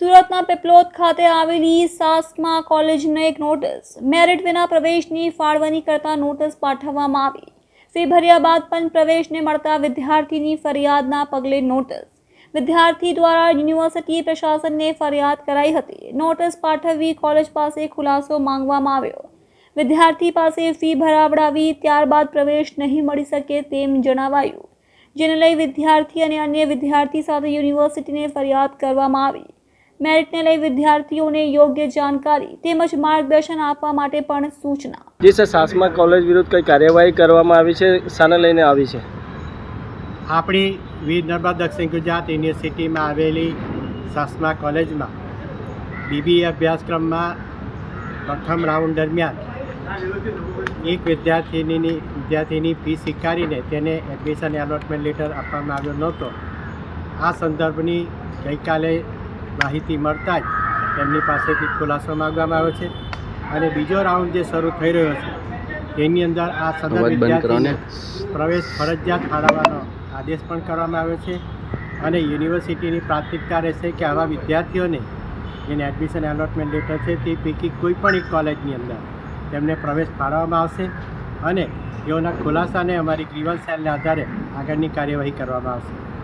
સુરતના પેપલોદ ખાતે આવેલી સાસમા કોલેજને એક નોટિસ. મેરિટ વિના પ્રવેશની ફાળવણી કરતા નોટિસ પાઠવવામાં આવી. ફી ભર્યા બાદ પણ પ્રવેશને મળતા વિદ્યાર્થીની ફરિયાદના પગલે નોટિસ. વિદ્યાર્થી દ્વારા યુનિવર્સિટી પ્રશાસનને ફરિયાદ કરાઈ હતી. નોટિસ પાઠવવી કોલેજ પાસે ખુલાસો માંગવામાં આવ્યો. વિદ્યાર્થી પાસે ફી ભરાવડાવી ત્યારબાદ પ્રવેશ નહીં મળી શકે તેમ જણાવાયું. જેને લઈ વિદ્યાર્થી અને અન્ય વિદ્યાર્થી સાથે યુનિવર્સિટીને ફરિયાદ કરવામાં આવી. મેરિટને લઈ વિદ્યાર્થીઓને યોગ્ય જાણકારી તેમજ માર્ગદર્શન આપવા માટે પણ સૂચના. જી સર સાસમા કોલેજ વિરુદ્ધ કઈ કાર્યવાહી કરવામાં આવી છે? શાને લઈને આવી છે? આપણી વીર નર્મદા દક્ષિણ ગુજરાત યુનિવર્સિટીમાં આવેલી સાસમા કોલેજમાં બીબીએ અભ્યાસક્રમમાં પ્રથમ રાઉન્ડ દરમિયાન એક વિદ્યાર્થીની વિદ્યાર્થીની ફી સ્વીકારીને તેને એડમિશન એલોટમેન્ટ લેટર આપવામાં આવ્યો નહોતો. આ સંદર્ભની ગઈકાલે માહિતી મળતા જ તેમની પાસેથી ખુલાસો માગવામાં આવ્યો છે અને બીજો રાઉન્ડ જે શરૂ થઈ રહ્યો છે તેની અંદર આ સદર વિદ્યાર્થીને પ્રવેશ ફરજિયાત ફાળવવાનો આદેશ પણ કરવામાં આવ્યો છે અને યુનિવર્સિટીની પ્રાથમિકતા રહેશે કે આવા વિદ્યાર્થીઓને જેને એડમિશન એલોટમેન્ટ લેટર છે તે પૈકી કોઈપણ એક કોલેજની અંદર તેમને પ્રવેશ ફાળવવામાં આવશે અને તેઓના ખુલાસાને અમારી ગ્રીવન્સ સેલને આધારે આગળની કાર્યવાહી કરવામાં આવશે.